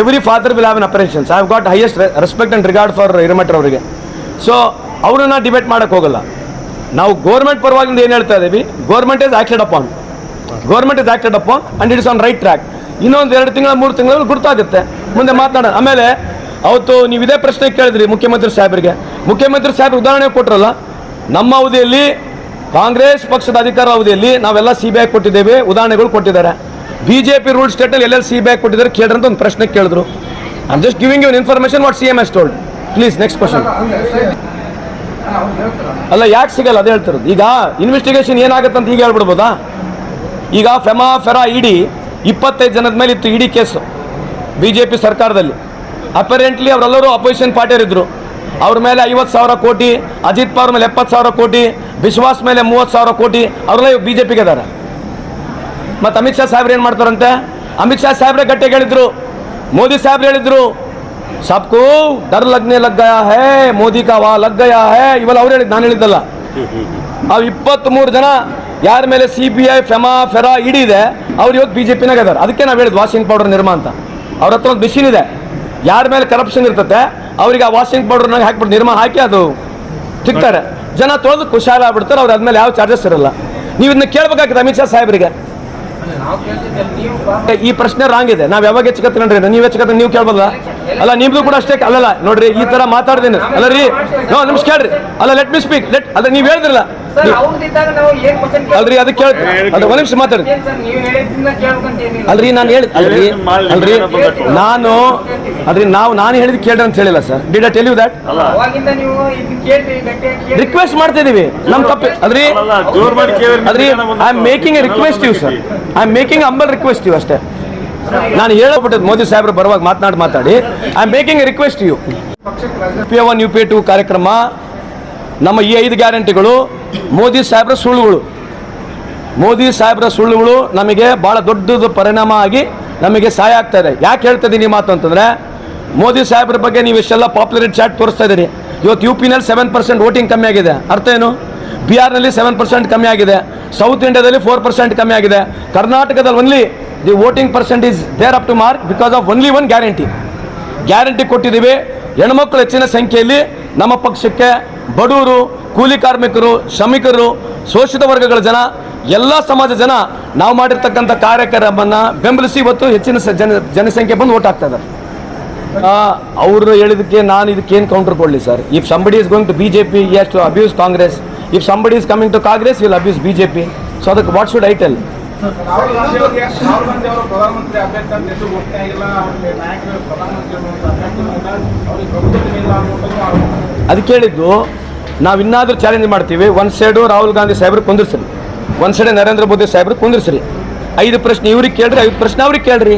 A: every father will have an operations I have got highest respect and regard for ಹಿರಮಠರ್ ಅವರಿಗೆ. ಸೊ ಅವ್ರನ್ನ ಡಿಬೇಟ್ ಮಾಡೋಕೆ ಹೋಗಲ್ಲ. ನಾವು ಗೌರ್ಮೆಂಟ್ ಪರವಾಗಿ ಏನು ಹೇಳ್ತಾ ಇದ್ದೀವಿ government is acted upon government is acted upon and it's on right track ಇನ್ನೊಂದು ಎರಡು ತಿಂಗಳ, ಮೂರು ತಿಂಗಳಲ್ಲಿ ಗುರ್ತಾಗುತ್ತೆ. ಮುಂದೆ ಮಾತಾಡೋಣ ಆಮೇಲೆ, ಅವತ್ತು ನೀವು ಇದೇ ಪ್ರಶ್ನೆ ಕೇಳಿದ್ರಿ ಮುಖ್ಯಮಂತ್ರಿ ಸಾಹೇಬರಿಗೆ. ಮುಖ್ಯಮಂತ್ರಿ ಸಾಹೇಬ್ ಉದಾಹರಣೆ ಕೊಟ್ಟರಲ್ಲ ನಮ್ಮ ಅವಧಿಯಲ್ಲಿ ಕಾಂಗ್ರೆಸ್ ಪಕ್ಷದ ಅಧಿಕಾರ ಅವಧಿಯಲ್ಲಿ ನಾವೆಲ್ಲ ಸಿ ಬಿ ಐ ಕೊಟ್ಟಿದ್ದೇವೆ, ಉದಾಹರಣೆಗಳು ಕೊಟ್ಟಿದ್ದಾರೆ. ಬಿ ಜೆ ಪಿ ರೂಲ್ ಸ್ಟೇಟಲ್ಲಿ ಎಲ್ಲೆಲ್ಲಿ ಸಿ ಬಿ ಐ ಕೊಟ್ಟಿದ್ದಾರೆ ಕೇಳ್ರಿ ಅಂತ ಒಂದು ಪ್ರಶ್ನೆ ಕೇಳಿದ್ರು. I'm just giving you information what C M S told please next question ಅಲ್ಲ, ಯಾಕೆ ಸಿಗಲ್ಲ? ಅದು ಹೇಳ್ತಿರೋದು. ಈಗ ಇನ್ವೆಸ್ಟಿಗೇಷನ್ ಏನಾಗುತ್ತೆ ಅಂತ ಈಗ ಹೇಳ್ಬಿಡ್ಬೋದಾ? ಈಗ ಫೆಮಾ, ಫೆರಾ, ಇಡಿ ಇಪ್ಪತ್ತೈದು ಜನದ ಮೇಲೆ ಇತ್ತು ED case B J P ಸರ್ಕಾರದಲ್ಲಿ. ಅಪರೆಂಟ್ಲಿ ಅವರೆಲ್ಲರೂ ಅಪೋಸಿಷನ್ ಪಾರ್ಟಿಯರಿದ್ದರು ಅವ್ರ ಮೇಲೆ ಐವತ್ತು ಸಾವಿರ ಕೋಟಿ, ಅಜಿತ್ ಪವಾರ್ ಮೇಲೆ ಎಪ್ಪತ್ತು ಸಾವಿರ ಕೋಟಿ ವಿಶ್ವಾಸ್ ಮೇಲೆ ಮೂವತ್ತು ಸಾವಿರ ಕೋಟಿ, ಅವರೆಲ್ಲ ಬಿ ಜೆ ಪಿಗೆ ಇದ್ದಾರೆ ಮತ್ತು ಅಮಿತ್ ಶಾ ಸಾಹೇಬ್ರು ಏನು ಮಾಡ್ತಾರಂತೆ? ಅಮಿತ್ ಶಾ ಸಾಹೇಬ್ರೆ ಗಟ್ಟಿಗೆ ಹೇಳಿದ್ರು. ಮೋದಿ ಸಾಹೇಬ್ರು ಹೇಳಿದ್ರು. ಸಬ್ಕು, ಡರ್ ಲಗ್ನೆ ಲಗ್ಗಯ ಹೇ, ಮೋದಿ ಕಾ ವಾ ಲಗ್ಗಯ ಹೇ, ಇವೆಲ್ಲ ಅವ್ರು ಹೇಳಿದ್ದು ನಾನು ಹೇಳಿದ್ದಲ್ಲ. ಅವು ಇಪ್ಪತ್ತ್ಮೂರು ಜನ ಯಾರ ಮೇಲೆ C B I FEMA FERA ED ಇದೆ ಅವ್ರು ಇವತ್ತು ಬಿ ಜೆ ಪಿನಾಗ ಇದಾರೆ. ಅದಕ್ಕೆ ನಾವು ಹೇಳಿದ್ ವಾಷಿಂಗ್ ಪೌಡರ್ ನಿರ್ಮಾ ಅಂತ. ಅವ್ರ ಹತ್ರ ಒಂದು ಮಿಷಿನ್ ಇದೆ. ಯಾರ ಮೇಲೆ ಕರಪ್ಷನ್ ಇರ್ತತೆ, ಅವ್ರಿಗೆ ಆ ವಾಷಿಂಗ್ ಪೌಡರ್ನಾಗ ಹಾಕ್ಬಿಟ್ಟು ನಿರ್ಮಾ ಹಾಕಿ ಅದು ತಿಕ್ತಾರೆ. ಜನ ತೊಳೆದು ಖುಷಾಲ ಆಗ್ಬಿಡ್ತಾರೆ, ಅವ್ರು ಅದ್ಮೇಲೆ ಯಾವ ಚಾರ್ಜಸ್ ಇರಲ್ಲ. ನೀವು ಇದನ್ನ ಕೇಳ್ಬೇಕಾಗಿತ್ತು ಅಮಿತ್ ಶಾ ಸಾಹೇಬರಿಗೆ. ಈ ಪ್ರಶ್ನೆ ರಾಂಗ್ ಇದೆ. ನಾವು ಯಾವಾಗ ಹೆಚ್ಚು ನೀವು ಹೆಚ್ಚು ನೀವು ಕೇಳ್ಬೋದ? ಅಲ್ಲ, ನಿಮ್ದು ಕೂಡ ಅಷ್ಟೇ ಅಲ್ಲಲ್ಲ, ನೋಡ್ರಿ, ಈ ತರ ಮಾತಾಡ್ದೇನೆ. ಅಲ್ಲ ರೀ, ನೋ, ನಿಮಿಷ ಕೇಳ್ರಿ. ಅಲ್ಲ ಲೆಟ್ ಮಿ ಸ್ಪೀಕ್ ಲೆಟ್ ಅಲ್ಲ, ನೀವು ಹೇಳಿದ್ರಲ್ಲ. ಅಲ್ರಿ ಅದಕ್ಕೆ ಕೇಳ ಅದು ಒಂದ್ ನಿಮಿಷ ಮಾತಾಡಿ.
C: ಏನ್ ನೀವು ಹೇಳಿದ್ದನ್ನ ಕೇಳ್ಬೇಕಂತ ಏನಿಲ್ಲ.
A: ಅಲ್ರಿ ನಾನು ಹೇಳಿ ಅಲ್ರಿ ಅಲ್ರಿ ನಾನು ಅಲ್ರಿ ನಾವು ನಾನು ಹೇಳಿದ್ ಕೇಳ್ರಿ ಅಂತ ಹೇಳಿಲ್ಲ sir. Did I tell you that request ಮಾಡ್ತಾ ಇದೀವಿ. ನಮ್ ತಪ್ಪಿ ಅದ್ರಿ ಅದ್ರಿ I am making a request you sir I am making humble request you ಅಷ್ಟೇ. ನಾನು ಹೇಳಬಿಟ್ಟದ್ದು ಮೋದಿ ಸಾಹೇಬ್ರು ಬರುವಾಗ ಮಾತನಾಡಿ ಮಾತಾಡಿ. I am making a request U P one U P two ಕಾರ್ಯಕ್ರಮ ನಮ್ಮ ಈ ಐದು ಗ್ಯಾರಂಟಿಗಳು, ಮೋದಿ ಸಾಹೇಬ್ರ ಸುಳ್ಳುಗಳು. ಮೋದಿ ಸಾಹೇಬ್ರ ಸುಳ್ಳುಗಳು ನಮಗೆ ಭಾಳ ದೊಡ್ಡದು ಪರಿಣಾಮ ಆಗಿ ನಮಗೆ ಸಹಾಯ ಆಗ್ತಾ ಇದೆ. ಯಾಕೆ ಹೇಳ್ತಾ ಇದ್ದೀನಿ ಈ ಮಾತು ಅಂತಂದರೆ, ಮೋದಿ ಸಾಹೇಬ್ರ ಬಗ್ಗೆ ನೀವು ಇಷ್ಟೆಲ್ಲ ಪಾಪ್ಯುಲರ್ ಚಾಟ್ ತೋರಿಸ್ತಾ ಇದ್ದೀರಿ ಇವತ್ತು ಯು ಪಿನಲ್ಲಿ ಸೆವೆನ್ ಪರ್ಸೆಂಟ್ ವೋಟಿಂಗ್ ಕಮ್ಮಿ ಆಗಿದೆ. ಅರ್ಥ ಏನು? ಬಿಹಾರ್ನಲ್ಲಿ ಸೆವೆನ್ ಪರ್ಸೆಂಟ್ ಕಮ್ಮಿ ಆಗಿದೆ. ಸೌತ್ ಇಂಡಿಯಾದಲ್ಲಿ ಫೋರ್ ಪರ್ಸೆಂಟ್ ಕಮ್ಮಿ ಆಗಿದೆ. ಕರ್ನಾಟಕದಲ್ಲಿ only the voting percent is there up to mark because of only one guarantee guarantee ಕೊಟ್ಟಿದ್ದೀವಿ. ಹೆಣ್ಮಕ್ಳು ಹೆಚ್ಚಿನ ಸಂಖ್ಯೆಯಲ್ಲಿ ನಮ್ಮ ಪಕ್ಷಕ್ಕೆ ಬಡವರು ಕೂಲಿ ಕಾರ್ಮಿಕರು, ಶ್ರಮಿಕರು, ಶೋಷಿತ ವರ್ಗಗಳ ಜನ, ಎಲ್ಲ ಸಮಾಜ ಜನ ನಾವು ಮಾಡಿರ್ತಕ್ಕಂಥ ಕಾರ್ಯಕ್ರಮವನ್ನು ಬೆಂಬಲಿಸಿ ಇವತ್ತು ಹೆಚ್ಚಿನ ಜನ ಜನಸಂಖ್ಯೆ ಬಂದು ಓಟ್ ಹಾಕ್ತಾ ಇದ್ದಾರೆ. ಅವರು ಹೇಳಿದಕ್ಕೆ ನಾನು ಇದಕ್ಕೆ ಏನು ಕೌಂಟರ್ ಕೊಡಲಿ sir? If somebody is going to B J P is to abuse Congress if somebody is coming to Congress will abuse B J P so ಅದಕ್ಕೆ what should I tell
B: Rahul
A: ಕೇಳಿದ್ದು, ನಾವು ಇನ್ನಾದರೂ ಚಾಲೆಂಜ್ ಮಾಡ್ತೀವಿ ಒಂದು ಸೈಡು ರಾಹುಲ್ ಗಾಂಧಿ ಸಾಹೇಬ್ರಿಗೆ ಕುಂದಿರ್ಸ್ರಿ. ಒಂದು ಸೈಡ್ ನರೇಂದ್ರ ಮೋದಿ ಸಾಹೇಬ್ರು ಕುಂದಿರ್ಸ್ರಿ. ಐದು ಪ್ರಶ್ನೆ ಇವ್ರಿಗೆ ಕೇಳ್ರಿ, ಐದು ಪ್ರಶ್ನೆ ಅವ್ರಿಗೆ ಕೇಳ್ರಿ.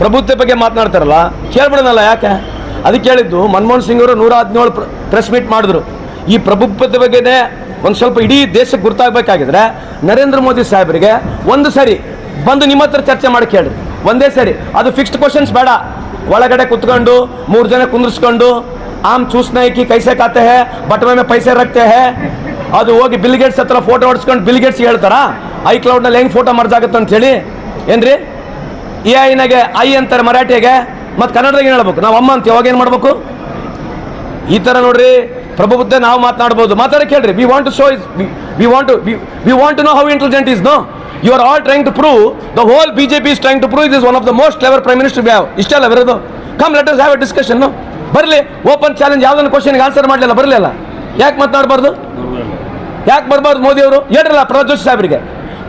A: ಪ್ರಭುತ್ವ ಬಗ್ಗೆ ಮಾತನಾಡ್ತಾರಲ್ಲ ಕೇಳ್ಬಿಡೋಣಲ್ಲ ಯಾಕೆ? ಅದಕ್ಕೆ ಹೇಳಿದ್ದು ಮನಮೋಹನ್ ಸಿಂಗ್ ಅವರು ನೂರ ಹದಿನೇಳು ಪ್ರೆಸ್ ಮೀಟ್ ಮಾಡಿದ್ರು. ಈ ಪ್ರಭುತ್ವದ ಬಗ್ಗೆನೇ ಒಂದು ಸ್ವಲ್ಪ ಇಡೀ ದೇಶಕ್ಕೆ ಗುರ್ತಾಗಬೇಕಾಗಿದ್ರೆ ನರೇಂದ್ರ ಮೋದಿ ಸಾಹೇಬರಿಗೆ ಒಂದು ಸರಿ ಬಂದು ನಿಮ್ಮ ಹತ್ರ ಚರ್ಚೆ ಮಾಡಿ ಕೇಳ್ರಿ. ಒಂದೇ ಸರಿ. ಅದು ಫಿಕ್ಸ್ಡ್ ಕ್ವಶನ್ಸ್ ಬೇಡ. ಒಳಗಡೆ ಕುತ್ಕೊಂಡು, ಮೂರು ಜನ ಕುಂದಿರ್ಸ್ಕೊಂಡು, ಆಮ್ ಚೂಸ್ನಾಯ್ಕಿ ಕೈಸೆ ಕಾತೆ ಹೇ ಬಟವೆ ಮೇ ಪೈಸೆ ರಕ್ತೆ ಹೇ. ಅದು ಹೋಗಿ ಬಿಲ್ ಗೇಟ್ಸ್ ಹತ್ರ ಫೋಟೋ ಹೊಡ್ಸ್ಕೊಂಡು ಬಿಲ್ ಗೇಟ್ಸ್ ಹೇಳ್ತಾರ? ಐ ಕ್ಲೌಡ್ನಲ್ಲಿ ಹೆಂಗೆ ಫೋಟೋ ಮರ್ಜ್ ಆಗುತ್ತೆ ಅಂತ ಹೇಳಿ. ಏನ್ರಿ? ಎ ಐನಾಗೆ ಐ ಅಂತಾರೆ ಮರಾಠಿಗೆ ಮತ್ತು ಕನ್ನಡದಾಗ ಏನು ಹೇಳ್ಬೇಕು? ನಾವು ಅಮ್ಮ ಅಂತ ಯಾವಾಗ ಏನು ಮಾಡ್ಬೇಕು? ಈ ಥರ ನೋಡ್ರಿ ಪ್ರಭುತ್ವ ನಾವು ಮಾತನಾಡ್ಬೋದು. ಮಾತಾಡಿ ಕೇಳ್ರಿ we want to show is we want to we want to know how intelligent he's no you are all trying to prove the whole B J P is trying to prove he's one of the most clever prime minister wow ಇಷ್ಟೆಲ್ಲ ಬರೋದು come let us have a discussion ಬರಲಿ ಓಪನ್ ಚಾಲೆಂಜ್ ಯಾವ್ದೊಂದು ಕ್ವಶನ್ಗೆ ಆನ್ಸರ್ ಮಾಡಲಿಲ್ಲ ಬರಲಿಲ್ಲ ಯಾಕೆ ಮಾತನಾಡಬಾರ್ದು? ಯಾಕೆ ಬರಬಾರ್ದು ಮೋದಿ ಅವರು? ಹೇಳ್ರಲ್ಲ ಜೋಶಿ ಸಾಹೇಬ್ರಿಗೆ.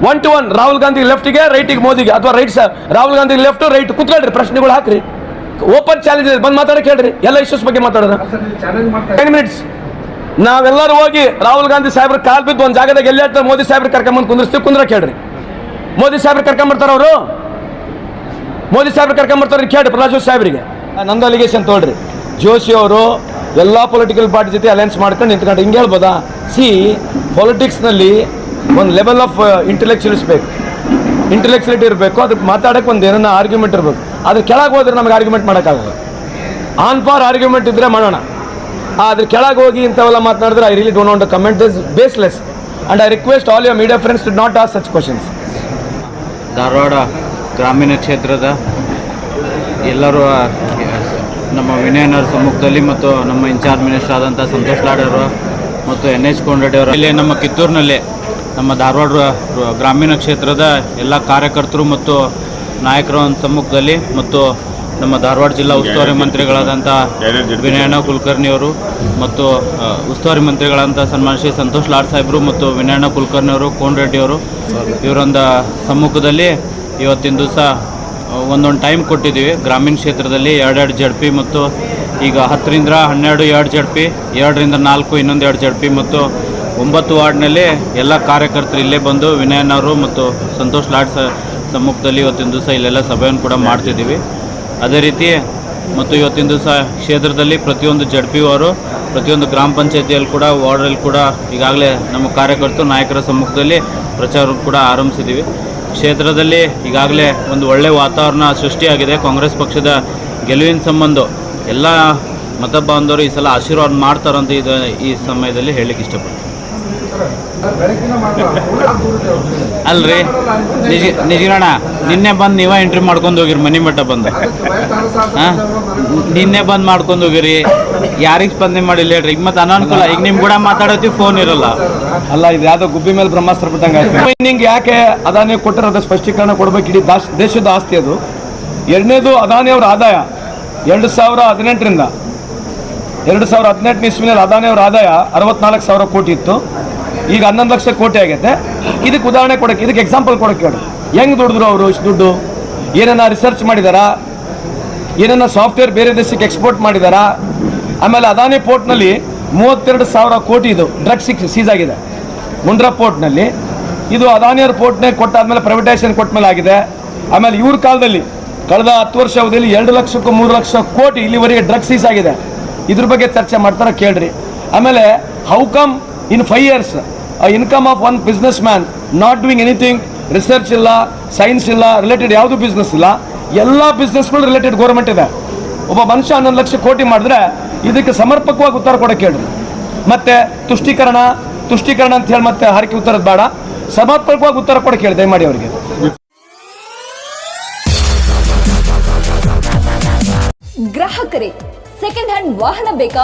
A: One to one Rahul Gandhi ಲೆಫ್ಟಿಗೆ ರೈಟಿಗೆ ಮೋದಿಗೆ, ಅಥವಾ right Rahul Gandhi left right ಕುತ್ಕೊಳ್ರಿ, ಪ್ರಶ್ನೆಗಳು ಹಾಕ್ರಿ. ಓಪನ್ ಚಾಲೆಂಜ್ ಇದೆ ಬಂದು ಮಾತಾಡಕ್ಕೆ ಹೇಳ್ರಿ. ಎಲ್ಲ ಇಶ್ಯೂಸ್ ಬಗ್ಗೆ
C: ಮಾತಾಡೋದು
A: ಟೆನ್ ಮಿನಿಟ್ಸ್ ನಾವೆಲ್ಲರೂ ಹೋಗಿ ರಾಹುಲ್ ಗಾಂಧಿ ಸಾಹೇಬ್ರ ಕಾಲ್ ಬಿದ್ದು ಒಂದು ಜಾಗದಾಗ ಎಲ್ಲಿ ಹೇಳ್ತಾರೆ ಮೋದಿ ಸಾಹೇಬ್ರ ಕರ್ಕೊಂಬಂದು ಕುಂದಿರ್ಸ್ತೀವಿ ಕುಂದ್ರಕ್ಕೆ ಹೇಳ್ರಿ. ಮೋದಿ ಸಾಹೇಬ್ರ ಕರ್ಕೊಂಬರ್ತಾರ ಅವರು? ಮೋದಿ ಸಾಹೇಬ್ರ ಕರ್ಕೊಂಬರ್ತಾರೆ ಕೇಳಿ ಪ್ರಹ್ಲಾದ್ ಸಾಹೇಬ್ರಿಗೆ. ನಂದು ಅಲಿಗೇಷನ್ ತೋಳ್ರಿ. ಜೋಶಿ ಅವರು ಎಲ್ಲ ಪೊಲಿಟಿಕಲ್ ಪಾರ್ಟಿ ಜೊತೆ ಅಲಯನ್ಸ್ ಮಾಡ್ಕೊಂಡು ನಿಂತ್ಕೊಂಡು ಹಿಂಗೆ ಹೇಳ್ಬೋದಾ? ಸಿ ಪೊಲಿಟಿಕ್ಸ್ನಲ್ಲಿ ಒಂದು ಲೆವೆಲ್ ಆಫ್ ಇಂಟೆಲೆಕ್ಚುಯಲ್ಸ್ ಬೇಕು. ಇಂಟೆಲೆಕ್ಚುಲಿಟಿ ಇರಬೇಕು ಅದಕ್ಕೆ ಮಾತಾಡೋಕೆ ಒಂದು ಏನನ್ನ ಆರ್ಗ್ಯುಮೆಂಟ್ ಇರಬೇಕು. ಅದ್ರ ಕೆಳಗೆ ಹೋದ್ರೆ ನಮಗೆ ಆರ್ಗ್ಯುಮೆಂಟ್ ಮಾಡೋಕ್ಕಾಗಲ್ಲ. ಆನ್ ಫಾರ್ ಆರ್ಗ್ಯುಮೆಂಟ್ ಇದ್ದರೆ ಮಾಡೋಣ. ಅದ್ರ ಕೆಳಗೆ ಹೋಗಿ ಇಂಥವೆಲ್ಲ ಮಾತನಾಡಿದ್ರೆ I really don't want comment is baseless and I request all your media friends to not ask such questions
D: Dharwad ಗ್ರಾಮೀಣ ಕ್ಷೇತ್ರದ ಎಲ್ಲರೂ ನಮ್ಮ ವಿನಯ ಸಮ್ಮುಖದಲ್ಲಿ ಮತ್ತು ನಮ್ಮ ಇನ್ಚಾರ್ಜ್ ಮಿನಿಸ್ಟರ್ ಆದಂಥ ಸಂತೋಷ್ ಲಾಡ್ ಅವರು ಮತ್ತು ಎನ್ ಎಚ್ ಕೊಂಡರೆಡ್ಡಿ ಅವರು ಇಲ್ಲಿ ನಮ್ಮ ಕಿತ್ತೂರಿನಲ್ಲಿ ನಮ್ಮ ಧಾರವಾಡ ಗ್ರಾಮೀಣ ಕ್ಷೇತ್ರದ ಎಲ್ಲ ಕಾರ್ಯಕರ್ತರು ಮತ್ತು ನಾಯಕರ ಸಮ್ಮುಖದಲ್ಲಿ ಮತ್ತು ನಮ್ಮ ಧಾರವಾಡ ಜಿಲ್ಲಾ ಉಸ್ತುವಾರಿ ಮಂತ್ರಿಗಳಾದಂಥ ವಿನಯಣ್ಣ ಕುಲಕರ್ಣಿ ಅವರು ಮತ್ತು ಉಸ್ತುವಾರಿ ಮಂತ್ರಿಗಳಾದಂಥ ಸನ್ಮಾನ ಶ್ರೀ ಸಂತೋಷ್ ಲಾಡ್ ಸಾಹೇಬರು ಮತ್ತು ವಿನಯಣ್ಣ ಕುಲಕರ್ಣಿ ಅವರು ಕೋನ್ ರೆಡ್ಡಿ ಅವರು ಇವರೊಂದು ಸಮ್ಮುಖದಲ್ಲಿ ಇವತ್ತಿನ ದಿವಸ ಒಂದೊಂದು ಟೈಮ್ ಕೊಟ್ಟಿದ್ದೀವಿ. ಗ್ರಾಮೀಣ ಕ್ಷೇತ್ರದಲ್ಲಿ ಎರಡೆರಡು ಜಡ್ ಪಿ ಮತ್ತು ಈಗ ಹತ್ತರಿಂದ ಹನ್ನೆರಡು ಎರಡು ಜಡ್ ಪಿ ಎರಡರಿಂದ ನಾಲ್ಕು ಇನ್ನೊಂದು ಎರಡು ಜಡ್ ಪಿ ಮತ್ತು ಒಂಬತ್ತು ವಾರ್ಡ್ನಲ್ಲಿ ಎಲ್ಲ ಕಾರ್ಯಕರ್ತರು ಇಲ್ಲೇ ಬಂದು ವಿನಯನವರು ಮತ್ತು ಸಂತೋಷ್ ಲಾಡ್ ಸ, ಸಮ್ಮುಖದಲ್ಲಿ ಇವತ್ತಿನ ದಿವಸ ಇಲ್ಲೆಲ್ಲ ಸಭೆಯನ್ನು ಕೂಡ ಮಾಡ್ತಿದ್ದೀವಿ. ಅದೇ ರೀತಿ ಮತ್ತು ಇವತ್ತಿನ ದಿವಸ ಕ್ಷೇತ್ರದಲ್ಲಿ ಪ್ರತಿಯೊಂದು ಜಡ್ ಪಿ ಅವರು, ಪ್ರತಿಯೊಂದು ಗ್ರಾಮ ಪಂಚಾಯತಿಯಲ್ಲಿ ಕೂಡ ವಾರ್ಡಲ್ಲಿ ಕೂಡ ಈಗಾಗಲೇ ನಮ್ಮ ಕಾರ್ಯಕರ್ತರು, ನಾಯಕರ ಸಮ್ಮುಖದಲ್ಲಿ ಪ್ರಚಾರ ಕೂಡ ಆರಂಭಿಸಿದ್ದೀವಿ. ಕ್ಷೇತ್ರದಲ್ಲಿ ಈಗಾಗಲೇ ಒಂದು ಒಳ್ಳೆಯ ವಾತಾವರಣ ಸೃಷ್ಟಿಯಾಗಿದೆ. ಕಾಂಗ್ರೆಸ್ ಪಕ್ಷದ ಗೆಲುವಿನ ಸಂಬಂಧ ಎಲ್ಲ ಮತ ಬಾಂಧವರು ಈ ಸಲ ಆಶೀರ್ವಾದ ಮಾಡ್ತಾರಂತ ಇದು, ಈ ಸಮಯದಲ್ಲಿ ಹೇಳಲಿಕ್ಕೆ ಇಷ್ಟಪಡ್ತೀನಿ. ಅಲ್ರಿ. ನಿಜ ನಿಜಗಣ ನಿನ್ನೆ ಬಂದು ನೀವೇ ಎಂಟ್ರಿ ಮಾಡ್ಕೊಂಡು ಹೋಗಿರಿ ಮನಿ ಮಟ್ಟ ಬಂದು. ಹಾಂ? ನಿನ್ನೆ ಬಂದು ಮಾಡ್ಕೊಂಡು ಹೋಗಿರಿ. ಯಾರಿಗೆ ಸ್ಪಂದನೆ ಮಾಡಿಲ್ಲ ಹೇಳ್ರಿ. ಈಗ ಮತ್ತೆ ಅನಾನುಕೂಲ ಈಗ ನಿಮ್ ಕೂಡ ಮಾತಾಡೋತಿ ಫೋನ್ ಇರಲ್ಲ.
A: ಅಲ್ಲ ಇದು ಯಾವ್ದೋ ಗುಬ್ಬಿ ಮೇಲೆ ಬ್ರಹ್ಮಾಸ್ತ್ರ ಬಿಟ್ಟಂಗ ನಿಂಗೆ ಯಾಕೆ ಅದಾನಿ ಅದು ಸ್ಪಷ್ಟೀಕರಣ ಕೊಡ್ಬೇಕು? ಇಡೀ ದಾಸ್ ದೇಶದ ಆಸ್ತಿ ಅದು. ಎರಡನೇದು ಅದಾನಿ ಅವ್ರ ಆದಾಯ. ಎರಡು ಸಾವಿರ ಹದಿನೆಂಟರಿಂದ. ಎರಡು ಸಾವಿರ ಹದಿನೆಂಟನೇ ಇಸ್ವಿನಲ್ಲಿ ಅದಾನಿ ಅವರ ಆದಾಯ ಅರವತ್ನಾಲ್ಕು ಸಾವಿರ ಕೋಟಿ ಇತ್ತು. ಈಗ ಹನ್ನೊಂದು ಲಕ್ಷ ಕೋಟಿ ಆಗೈತೆ. ಇದಕ್ಕೆ ಉದಾಹರಣೆ ಕೊಡಕ್ಕೆ, ಇದಕ್ಕೆ ಎಕ್ಸಾಂಪಲ್ ಕೊಡಕ್ಕೆ ಹೇಳಿ. ಹೆಂಗೆ ದುಡಿದ್ರು ಅವರು ಇಷ್ಟು ದುಡ್ಡು? ಏನನ್ನ ರಿಸರ್ಚ್ ಮಾಡಿದಾರಾ? ಏನನ್ನ ಸಾಫ್ಟ್ವೇರ್ ಬೇರೆ ದೇಶಕ್ಕೆ ಎಕ್ಸ್ಪೋರ್ಟ್ ಮಾಡಿದಾರ? ಆಮೇಲೆ ಅದಾನಿ ಪೋರ್ಟ್ನಲ್ಲಿ ಮೂವತ್ತೆರಡು ಸಾವಿರ ಕೋಟಿ ಇದು ಡ್ರಗ್ಸ್ ಸೀಸ್ ಆಗಿದೆ. ಮುಂಡ್ರಾ ಪೋರ್ಟ್ನಲ್ಲಿ ಇದು ಅದಾನಿಯವ್ರ ಪೋರ್ಟ್ನೇ ಕೊಟ್ಟಾದ್ಮೇಲೆ ಪ್ರೈವೇಟೈಸೇಷನ್ ಕೊಟ್ಟ ಮೇಲೆ ಆಗಿದೆ. ಆಮೇಲೆ ಇವ್ರ ಕಾಲದಲ್ಲಿ, ಕಳೆದ ಹತ್ತು ವರ್ಷ ಅವಧಿಯಲ್ಲಿ ಎರಡು ಲಕ್ಷಕ್ಕೂ ಮೂರು ಲಕ್ಷ ಕೋಟಿ ಇಲ್ಲಿವರೆಗೆ ಡ್ರಗ್ಸ್ ಸೀಸ್ ಆಗಿದೆ. ಇದ್ರ ಬಗ್ಗೆ ಚರ್ಚೆ ಮಾಡ್ತಾರೆ ಕೇಳ್ರಿ. ಆಮೇಲೆ how come in five years income of one businessman not doing anything research ಇಲ್ಲ ಸೈನ್ಸ್ ಇಲ್ಲ ರಿಲೇಟೆಡ್ ಯಾವುದು ಬಿಸ್ನೆಸ್ ಇಲ್ಲ ಎಲ್ಲ ಬಿಸ್ನೆಸ್ಗಳು ರಿಲೇಟೆಡ್ ಗೌರ್ಮೆಂಟ್ ಇದೆ. ಒಬ್ಬ ಮನುಷ್ಯ ಹನ್ನೊಂದು ಲಕ್ಷ ಕೋಟಿ ಮಾಡಿದ್ರೆ ಇದಕ್ಕೆ ಸಮರ್ಪಕವಾಗಿ ಉತ್ತರ ಕೊಡಕ್ಕೆ ಹೇಳಿದ್ರು ಮತ್ತೆ ತುಷ್ಟೀಕರಣ ತುಷ್ಟೀಕರಣ ಅಂತ ಹೇಳಿ ಮತ್ತೆ ಹರಕೆ ಉತ್ತರದ ಬೇಡ. ಸಮರ್ಪಕವಾಗಿ ಉತ್ತರ ಕೊಡಕ್ಕೆ ಹೇಳಿ ದಯಮಾಡಿ ಅವರಿಗೆ.
E: ಗ್ರಾಹಕರೇ ಸೆಕೆಂಡ್ ಹ್ಯಾಂಡ್ ವಾಹನ ಬೇಕಾ?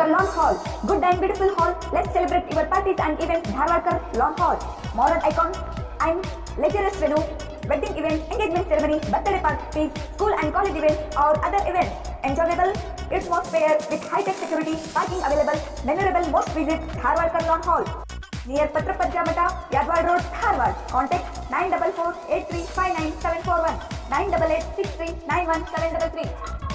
E: Dharwadkar lawn hall good and beautiful hall let celebrate your parties and events Dharwadkar lawn hall modern icon and luxurious venue. wedding events, engagement ceremony, birthday party, school and college events or other events. Enjoyable atmosphere with high-tech security, parking available, memorable most visit Harvard Carlon Hall. Near Patrapajja Mata, Yadwar Road, Harvard. Contact 944 8359741 988 6391733.